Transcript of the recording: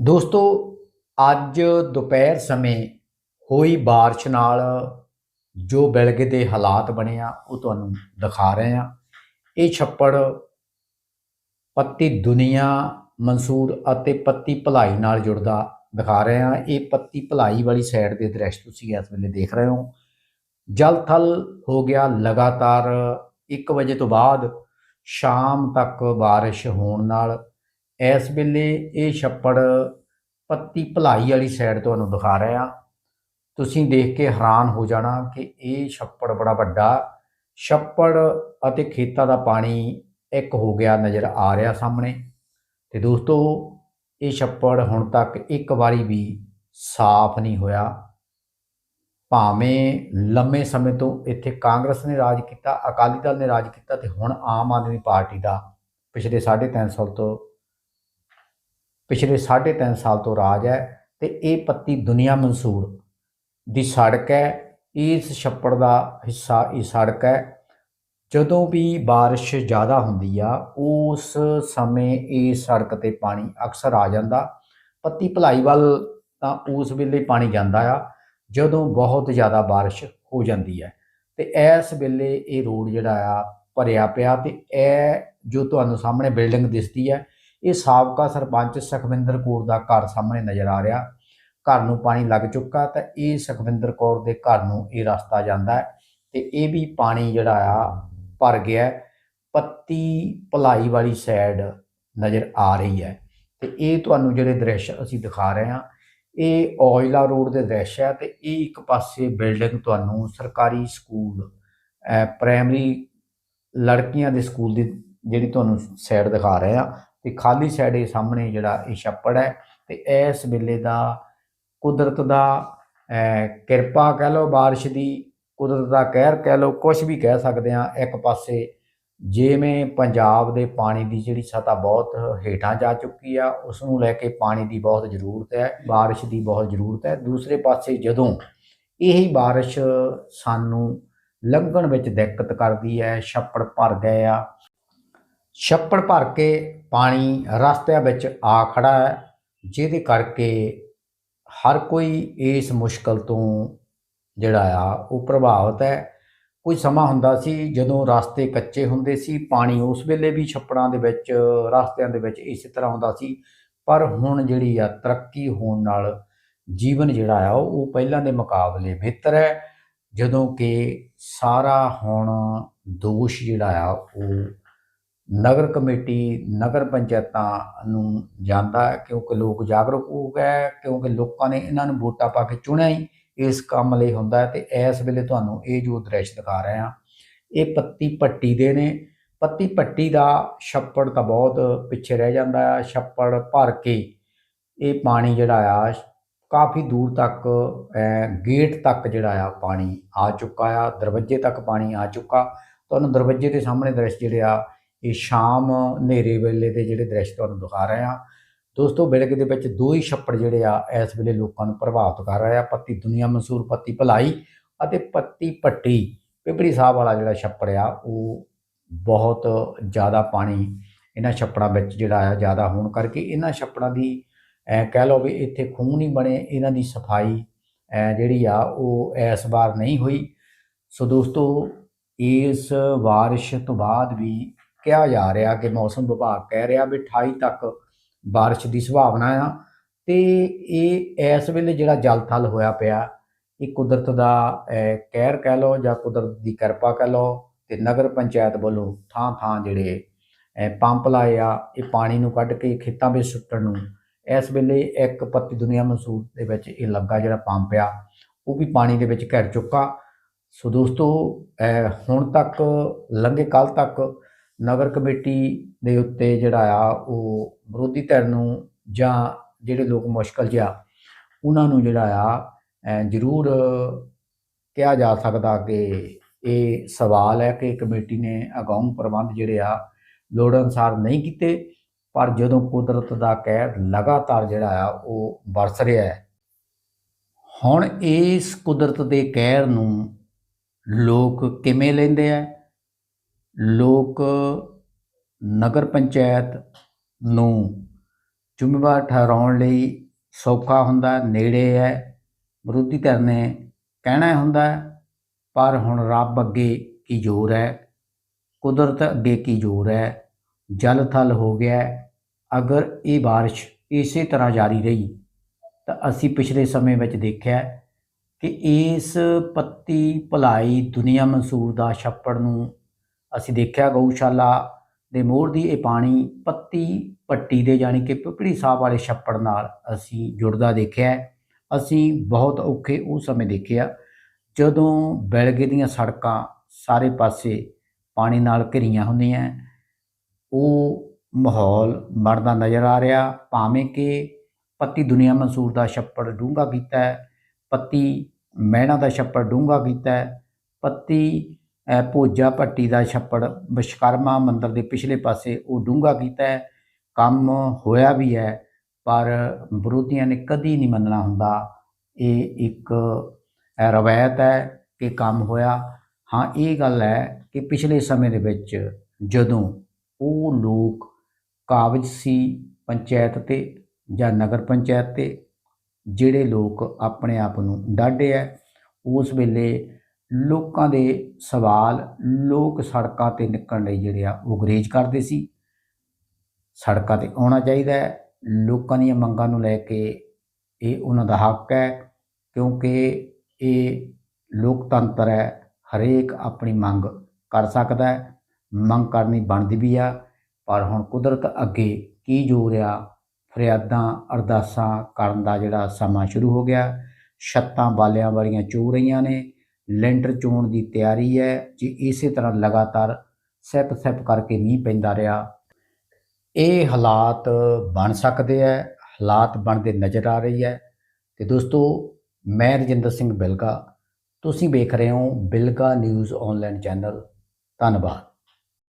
ਦੋਸਤੋ ਅੱਜ ਦੁਪਹਿਰ ਸਮੇਂ ਹੋਈ بارش ਨਾਲ ਜੋ ਬਿਲਗੇ ਦੇ ਹਾਲਾਤ ਬਣੇ ਆ ਉਹ ਤੁਹਾਨੂੰ ਦਿਖਾ ਰਹੇ ਆ ਇਹ ਛੱਪੜ ਪੱਤੀ ਦੁਨੀਆ ਮਨਸੂਰ ਅਤੇ ਪੱਤੀ ਭਲਾਈ ਨਾਲ ਜੁੜਦਾ ਦਿਖਾ ਰਹੇ ਆ ਇਹ ਪੱਤੀ ਭਲਾਈ ਵਾਲੀ ਸਾਈਡ ਦੇ ਦ੍ਰਿਸ਼ ਤੁਸੀਂ ਇਸ ਵੇਲੇ ਦੇਖ ਰਹੇ ਹੋ ਜਲ ਥਲ ਹੋ ਗਿਆ ਲਗਾਤਾਰ 1 ਵਜੇ ਤੋਂ ਬਾਅਦ ਸ਼ਾਮ ਤੱਕ ਬਾਰਿਸ਼ ਹੋਣ ਨਾਲ ਇਸ ਵੇਲੇ ਇਹ ਛੱਪੜ ਪੱਤੀ ਭਲਾਈ ਵਾਲੀ ਸਾਈਡ ਤੁਹਾਨੂੰ ਦਿਖਾ ਰਿਹਾ ਤੁਸੀਂ ਦੇਖ ਕੇ ਹੈਰਾਨ ਹੋ ਜਾਣਾ ਕਿ ਇਹ ਛੱਪੜ ਬੜਾ ਵੱਡਾ, ਛੱਪੜ ਅਤੇ ਖੇਤਾਂ ਦਾ ਪਾਣੀ ਇੱਕ ਹੋ ਗਿਆ ਨਜ਼ਰ ਆ ਰਿਹਾ ਸਾਹਮਣੇ। ਤੇ ਦੋਸਤੋ, ਇਹ ਛੱਪੜ ਹੁਣ ਤੱਕ ਇੱਕ ਵਾਰੀ ਵੀ ਸਾਫ਼ ਨਹੀਂ ਹੋਇਆ। ਭਾਵੇਂ ਲੰਮੇ ਸਮੇਂ ਤੋਂ ਇੱਥੇ ਕਾਂਗਰਸ ਨੇ ਰਾਜ ਕੀਤਾ, ਅਕਾਲੀ ਦਲ ਨੇ ਰਾਜ ਕੀਤਾ ਤੇ ਹੁਣ ਆਮ ਆਦਮੀ ਪਾਰਟੀ ਦਾ ਪਿਛਲੇ 3.5 ਸਾਲ ਤੋਂ ਪਿਛਲੇ 3.5 ਸਾਲ ਤੋਂ ਰਾਜ ਹੈ ਤੇ ਇਹ ਪੱਤੀ ਦੁਨੀਆ ਮਨਸੂਰ ਦੀ ਸੜਕ ਹੈ ਇਸ ਛੱਪੜ ਦਾ ਹਿੱਸਾ ਇਹ ਸੜਕ ਹੈ ਜਦੋਂ ਵੀ بارش ਜ਼ਿਆਦਾ ਹੁੰਦੀ ਆ ਉਸ ਸਮੇਂ ਇਹ ਸੜਕ ਤੇ ਪਾਣੀ ਅਕਸਰ ਆ ਜਾਂਦਾ ਪੱਤੀ ਭਲਾਈ ਵੱਲ ਤਾਂ ਉਸ ਵੇਲੇ ਪਾਣੀ ਜਾਂਦਾ ਆ ਜਦੋਂ ਬਹੁਤ ਜ਼ਿਆਦਾ بارش ਹੋ ਜਾਂਦੀ ਹੈ ਤੇ ਇਸ ਵੇਲੇ ਇਹ ਰੋਡ ਜਿਹੜਾ ਆ ਭਰਿਆ ਪਿਆ ਤੇ ਇਹ ਜੋ ਤੁਹਾਨੂੰ ਸਾਹਮਣੇ ਬਿਲਡਿੰਗ ਦਿਸਦੀ ਹੈ ਇਹ ਸਾਬਕਾ ਸਰਪੰਚ ਸੁਖਵਿੰਦਰ ਕੌਰ ਦਾ ਘਰ ਸਾਹਮਣੇ ਨਜ਼ਰ ਆ ਰਿਹਾ। ਘਰ ਨੂੰ ਪਾਣੀ ਲੱਗ ਚੁੱਕਾ ਤਾਂ ਇਹ ਸੁਖਵਿੰਦਰ ਕੌਰ ਦੇ ਘਰ ਨੂੰ ਇਹ ਰਸਤਾ ਜਾਂਦਾ ਹੈ ਤੇ ਇਹ ਵੀ ਪਾਣੀ ਜਿਹੜਾ ਆ ਭਰ ਗਿਆ ਪੱਤੀ ਭਲਾਈ ਵਾਲੀ ਸਾਈਡ ਨਜ਼ਰ ਆ ਰਹੀ ਹੈ ਤੇ ਇਹ ਤੁਹਾਨੂੰ ਜਿਹੜੇ ਦ੍ਰਿਸ਼ ਅਸੀਂ ਦਿਖਾ ਰਹੇ ਹਾਂ, ਇਹ ਔਜਲਾ ਰੋਡ ਦੇ ਦ੍ਰਿਸ਼ ਹੈ ਤੇ ਇਹ ਇੱਕ ਪਾਸੇ ਬਿਲਡਿੰਗ ਤੁਹਾਨੂੰ ਸਰਕਾਰੀ ਸਕੂਲ ਪ੍ਰਾਇਮਰੀ ਲੜਕੀਆਂ ਦੇ ਸਕੂਲ ਦੀ ਜਿਹੜੀ ਤੁਹਾਨੂੰ ਸਾਈਡ ਦਿਖਾ ਰਹੇ ਆ ਤੇ ਖਾਲੀ ਸਾਈਡ ਇਹ ਸਾਹਮਣੇ ਜਿਹੜਾ ਇਹ ਛੱਪੜ ਹੈ ਤੇ ਇਸ ਵੇਲੇ ਦਾ ਕੁਦਰਤ ਦਾ ਅਹ, ਕਿਰਪਾ ਕਹਿ ਲਓ بارش ਦੀ ਕੁਦਰਤ ਦਾ ਕਹਿਰ ਕਹਿ ਲਓ ਕੁਝ ਵੀ ਕਹਿ ਸਕਦੇ ਆ ਇੱਕ ਪਾਸੇ ਜਿਵੇਂ ਪੰਜਾਬ ਦੇ ਪਾਣੀ ਦੀ ਜਿਹੜੀ ਸਤਾ ਬਹੁਤ ਹੇਠਾਂ ਜਾ ਚੁੱਕੀ ਆ ਉਸ ਨੂੰ ਲੈ ਕੇ ਪਾਣੀ ਦੀ ਬਹੁਤ ਜ਼ਰੂਰਤ ਹੈ بارش ਦੀ ਬਹੁਤ ਜ਼ਰੂਰਤ ਹੈ ਦੂਸਰੇ ਪਾਸੇ ਜਦੋਂ ਇਹੀ بارش ਸਾਨੂੰ ਲੰਘਣ ਵਿੱਚ ਦਿੱਕਤ ਕਰਦੀ ਹੈ ਛੱਪੜ ਭਰ ਗਏ ਆ ਛੱਪੜ ਭਰ ਕੇ ਪਾਣੀ ਰਸਤਿਆਂ ਵਿੱਚ ਆ ਖੜਾ ਹੈ, ਜਿਹਦੇ ਕਰਕੇ ਹਰ ਕੋਈ ਇਸ ਮੁਸ਼ਕਲ ਤੋਂ ਜਿਹੜਾ ਆ, ਉਹ ਪ੍ਰਭਾਵਿਤ ਹੈ। ਕੋਈ ਸਮਾਂ ਹੁੰਦਾ ਸੀ ਜਦੋਂ ਰਸਤੇ ਕੱਚੇ ਹੁੰਦੇ ਸੀ, ਪਾਣੀ ਉਸ ਵੇਲੇ ਵੀ ਛੱਪੜਾਂ ਦੇ ਵਿੱਚ, ਰਸਤਿਆਂ ਦੇ ਵਿੱਚ ਇਸੇ ਤਰ੍ਹਾਂ ਹੁੰਦਾ ਸੀ। ਪਰ ਹੁਣ ਜਿਹੜੀ ਆ, ਤਰੱਕੀ ਹੋਣ ਨਾਲ ਜੀਵਨ ਜਿਹੜਾ ਆ, ਉਹ ਪਹਿਲਾਂ ਦੇ ਮੁਕਾਬਲੇ ਬਿਹਤਰ ਹੈ। ਜਦੋਂ ਕਿ ਸਾਰਾ ਹੁਣ ਦੋਸ਼ ਜਿਹੜਾ ਆ, ਉਹ ਨਗਰ ਕਮੇਟੀ, ਨਗਰ ਪੰਚਾਇਤਾਂ ਨੂੰ ਜਾਂਦਾ ਕਿਉਂਕਿ ਲੋਕ ਜਾਗਰੂਕ ਹੋ ਗਏ ਕਿਉਂਕਿ ਲੋਕਾਂ ਨੇ ਇਹਨਾਂ ਨੂੰ ਵੋਟਾਂ ਪਾ ਕੇ ਚੁਣਿਆ ਹੀ। ਇਸ ਕੰਮ ਲਈ ਹੁੰਦਾ ਹੈ ਤੇ ਇਸ ਵੇਲੇ ਤੁਹਾਨੂੰ ਇਹ ਜੋ ਦ੍ਰਿਸ਼ ਦਿਖਾ ਰਹੇ ਆ ਇਹ ਪੱਤੀ ਪੱਟੀ ਦੇ ਨੇ। ਪੱਤੀ ਪੱਟੀ ਦਾ ਛੱਪੜ ਤਾਂ ਬਹੁਤ ਪਿੱਛੇ ਰਹਿ ਜਾਂਦਾ ਆ ਛੱਪੜ ਭਰ ਕੇ ਇਹ ਪਾਣੀ ਜਿਹੜਾ ਆ, ਕਾਫੀ ਦੂਰ ਤੱਕ ਗੇਟ ਤੱਕ ਜਿਹੜਾ ਆ ਪਾਣੀ ਆ ਚੁੱਕਾ ਆ, ਦਰਵਾਜ਼ੇ ਤੱਕ ਪਾਣੀ ਆ ਚੁੱਕਾ। ਤੁਹਾਨੂੰ ਦਰਵਾਜ਼ੇ ਦੇ ਸਾਹਮਣੇ ਦ੍ਰਿਸ਼ ਜਿਹੜੇ ਆ ਇਹ ਸ਼ਾਮ ਹਨੇਰੇ ਵੇਲੇ ਦੇ ਜਿਹੜੇ ਦ੍ਰਿਸ਼ ਤੁਹਾਨੂੰ ਦਿਖਾ ਰਹੇ ਆ ਦੋਸਤੋ, ਬਿਲਕ ਦੇ ਵਿੱਚ ਦੋ ਹੀ ਛੱਪੜ ਜਿਹੜੇ ਆ, ਇਸ ਵੇਲੇ ਲੋਕਾਂ ਨੂੰ ਪ੍ਰਭਾਵਿਤ ਕਰ ਰਹੇ ਆ। ਪੱਤੀ ਦੁਨੀਆ ਮਨਸੂਰ, ਪੱਤੀ ਭਲਾਈ ਅਤੇ ਪੱਤੀ ਪੱਟੀ। ਪਿਪੜੀ ਸਾਹਿਬ ਵਾਲਾ ਜਿਹੜਾ ਛੱਪੜ ਆ, ਉਹ ਬਹੁਤ ਜ਼ਿਆਦਾ ਪਾਣੀ ਇਹਨਾਂ ਛੱਪੜਾਂ ਵਿੱਚ ਜਿਹੜਾ ਆ, ਜ਼ਿਆਦਾ ਹੋਣ ਕਰਕੇ ਇਹਨਾਂ ਛੱਪੜਾਂ ਦੀ ਕਹਿ ਲਓ ਵੀ ਇੱਥੇ ਖੂਹ ਨਹੀਂ ਬਣੇ, ਇਹਨਾਂ ਦੀ ਸਫ਼ਾਈ ਜਿਹੜੀ ਆ, ਉਹ ਇਸ ਵਾਰ ਨਹੀਂ ਹੋਈ। ਸੋ ਦੋਸਤੋ, ਇਸ ਬਾਰਿਸ਼ ਤੋਂ ਬਾਅਦ ਵੀ ਕਿਹਾ ਜਾ ਰਿਹਾ ਕਿ ਮੌਸਮ ਵਿਭਾਗ ਕਹਿ ਰਿਹਾ ਵੀ 28 ਤੱਕ ਬਾਰਿਸ਼ ਦੀ ਸੰਭਾਵਨਾ ਆ। ਤੇ ਇਹ ਇਸ ਵੇਲੇ ਜਿਹੜਾ ਜਲ ਥਲ ਹੋਇਆ ਪਿਆ, ਇਹ ਕੁਦਰਤ ਦਾ ਕਹਿਰ ਕਹਿ ਲਓ ਜਾਂ ਕੁਦਰਤ ਦੀ ਕਿਰਪਾ ਕਹਿ ਲਓ ਤੇ ਨਗਰ ਪੰਚਾਇਤ ਵੱਲੋਂ ਥਾਂ ਥਾਂ ਜਿਹੜੇ ਪੰਪ ਲਾਏ ਆ, ਇਹ ਪਾਣੀ ਨੂੰ ਕੱਢ ਕੇ ਖੇਤਾਂ ਵਿੱਚ ਸੁੱਟਣ ਨੂੰ, ਇਸ ਵੇਲੇ ਇੱਕ ਪੱਤੀ ਦੁਨੀਆ ਮਨਸੂਰ ਦੇ ਵਿੱਚ ਇਹ ਲੱਗਾ ਜਿਹੜਾ ਪੰਪ ਆ, ਉਹ ਵੀ ਪਾਣੀ ਦੇ ਵਿੱਚ ਘਿਰ ਚੁੱਕਾ। ਸੋ ਦੋਸਤੋ ਹੁਣ ਤੱਕ, ਲੰਘੇ ਕੱਲ ਤੱਕ ਨਗਰ ਕਮੇਟੀ ਦੇ ਉੱਤੇ ਜਿਹੜਾ ਆ, ਉਹ ਵਿਰੋਧੀ ਧਿਰ ਨੂੰ ਜਾਂ ਜਿਹੜੇ ਲੋਕ ਮੁਸ਼ਕਲ ਜਿਹਾ, ਉਹਨਾਂ ਨੂੰ ਜਿਹੜਾ ਆ ਜ਼ਰੂਰ ਕਿਹਾ ਜਾ ਸਕਦਾ ਕਿ ਇਹ ਸਵਾਲ ਹੈ ਕਿ ਕਮੇਟੀ ਨੇ ਅਗਾਊਂ ਪ੍ਰਬੰਧ ਜਿਹੜੇ ਆ, ਲੋੜ ਅਨੁਸਾਰ ਨਹੀਂ ਕੀਤੇ, ਪਰ ਜਦੋਂ ਕੁਦਰਤ ਦਾ ਕਹਿਰ ਲਗਾਤਾਰ ਜਿਹੜਾ ਆ, ਉਹ ਵਰਸ ਰਿਹਾ ਹੈ। ਹੁਣ ਇਸ ਕੁਦਰਤ ਦੇ ਕਹਿਰ ਨੂੰ ਲੋਕ ਕਿਵੇਂ ਲੈਂਦੇ ਆ? ਲੋਕ ਨਗਰ ਪੰਚਾਇਤ ਨੂੰ ਜ਼ਿੰਮੇਵਾਰ ਠਹਿਰਾਉਣ ਲਈ ਸੌਖਾ ਹੁੰਦਾ, ਨੇੜੇ ਹੈ, ਵਿਰੋਧੀ ਧਿਰ ਨੇ ਕਹਿਣਾ ਹੁੰਦਾ ਪਰ ਹੁਣ ਰੱਬ ਅੱਗੇ ਕੀ ਜ਼ੋਰ ਹੈ? ਕੁਦਰਤ ਅੱਗੇ ਕੀ ਜ਼ੋਰ ਹੈ? ਜਲ ਥਲ ਹੋ ਗਿਆ ਅਗਰ ਇਹ ਬਾਰਿਸ਼ ਇਸੇ ਤਰ੍ਹਾਂ ਜਾਰੀ ਰਹੀ, ਤਾਂ ਅਸੀਂ ਪਿਛਲੇ ਸਮੇਂ ਵਿੱਚ ਦੇਖਿਆ ਕਿ ਇਸ ਪੱਤੀ ਭਲਾਈ ਦੁਨੀਆ ਮਨਸੂਰ ਦਾ ਛੱਪੜ ਨੂੰ ਅਸੀਂ ਦੇਖਿਆ ਗਊਸ਼ਾਲਾ ਦੇ ਮੋਹਰ ਦੀ ਇਹ ਪਾਣੀ ਪੱਤੀ ਪੱਟੀ ਦੇ ਜਾਣੀ ਕਿ ਪਿਪੜੀ ਸਾਹਿਬ ਵਾਲੇ ਛੱਪੜ ਨਾਲ ਅਸੀਂ ਜੁੜਦਾ ਦੇਖਿਆ ਅਸੀਂ ਬਹੁਤ ਔਖੇ ਉਹ ਸਮੇਂ ਦੇਖਿਆ ਜਦੋਂ ਬਿਲਗੇ ਦੀਆਂ ਸੜਕਾਂ ਸਾਰੇ ਪਾਸੇ ਪਾਣੀ ਨਾਲ ਘਿਰੀਆਂ ਹੁੰਦੀਆਂ ਉਹ ਮਾਹੌਲ ਬਣਦਾ ਨਜ਼ਰ ਆ ਰਿਹਾ, ਭਾਵੇਂ ਕਿ ਪੱਤੀ ਦੁਨੀਆ ਮਨਸੂਰ ਦਾ ਛੱਪੜ ਡੂੰਘਾ ਕੀਤਾ ਹੈ, ਪੱਤੀ ਮਹਿਣਾ ਦਾ ਛੱਪੜ ਡੂੰਘਾ ਕੀਤਾ ਹੈ, ਪੱਤੀ ਭੋਜਾ ਪੱਟੀ ਦਾ ਛੱਪੜ ਵਿਸ਼ਕਰਮਾ ਮੰਦਿਰ ਦੇ ਪਿਛਲੇ ਪਾਸੇ ਉਹ ਡੂੰਘਾ ਕੀਤਾ ਹੈ। ਕੰਮ ਹੋਇਆ ਵੀ ਹੈ, ਪਰ ਵਿਰੋਧੀਆਂ ਨੇ ਕਦੀ ਨਹੀਂ ਮੰਨਣਾ ਹੁੰਦਾ। ਇਹ ਇੱਕ ਰਵਾਇਤ ਹੈ ਕਿ ਕੰਮ ਹੋਇਆ। ਹਾਂ, ਇਹ ਗੱਲ ਹੈ ਕਿ ਪਿਛਲੇ ਸਮੇਂ ਦੇ ਵਿੱਚ ਜਦੋਂ ਉਹ ਲੋਕ ਕਾਬਜ ਸੀ ਪੰਚਾਇਤ ਤੇ ਜਾਂ ਨਗਰ ਪੰਚਾਇਤ ਤੇ, ਜਿਹੜੇ ਲੋਕ ਆਪਣੇ ਆਪ ਨੂੰ ਡਾਢੇ ਹੈ, ਉਸ ਵੇਲੇ ਲੋਕਾਂ ਦੇ ਸਵਾਲ ਲੋਕ ਸੜਕਾਂ ਤੇ ਨਿਕਲਣ ਲਈ ਜਿਹੜੇ ਆ ਉਹ ਗੁਰੇਜ਼ ਕਰਦੇ ਸੀ। ਸੜਕਾਂ ਤੇ ਆਉਣਾ ਚਾਹੀਦਾ ਹੈ। ਲੋਕਾਂ ਦੀਆਂ ਮੰਗਾਂ ਨੂੰ ਲੈ ਕੇ ਇਹ ਉਹਨਾਂ ਦਾ ਹੱਕ ਹੈ ਕਿਉਂਕਿ ਇਹ ਲੋਕਤੰਤਰ ਹੈ, ਹਰੇਕ ਆਪਣੀ ਮੰਗ ਕਰ ਸਕਦਾ ਹੈ। ਮੰਗ ਕਰਨੀ ਬਣਦੀ ਵੀ ਆ, ਪਰ ਹੁਣ ਕੁਦਰਤ ਅੱਗੇ ਕੀ ਜੋਰ ਆ, ਫਰਿਆਦਾਂ, ਅਰਦਾਸਾਂ ਕਰਨ ਦਾ ਜਿਹੜਾ ਸਮਾਂ ਸ਼ੁਰੂ ਹੋ ਗਿਆ। ਛੱਤਾਂ ਬਾਲਿਆਂ ਵਾਲੀਆਂ ਚੋ ਰਹੀਆਂ ਨੇ। ਲੈਂਟਰ ਚੋਣ ਦੀ ਤਿਆਰੀ ਹੈ ਜੇ ਇਸੇ ਤਰ੍ਹਾਂ ਲਗਾਤਾਰ ਸਿਪ ਸਿਪ ਕਰਕੇ ਮੀਂਹ ਪੈਂਦਾ ਰਿਹਾ, ਇਹ ਹਾਲਾਤ ਬਣ ਸਕਦੇ ਹੈ, ਹਾਲਾਤ ਬਣਦੇ ਨਜ਼ਰ ਆ ਰਹੀ ਹੈ। ਤੇ ਦੋਸਤੋ, ਮੈਂ ਰਜਿੰਦਰ ਸਿੰਘ ਬਿਲਗਾ, ਤੁਸੀਂ ਵੇਖ ਰਹੇ ਹੋ ਬਿਲਗਾ ਨਿਊਜ਼ ਆਨਲਾਈਨ ਚੈਨਲ। ਧੰਨਵਾਦ।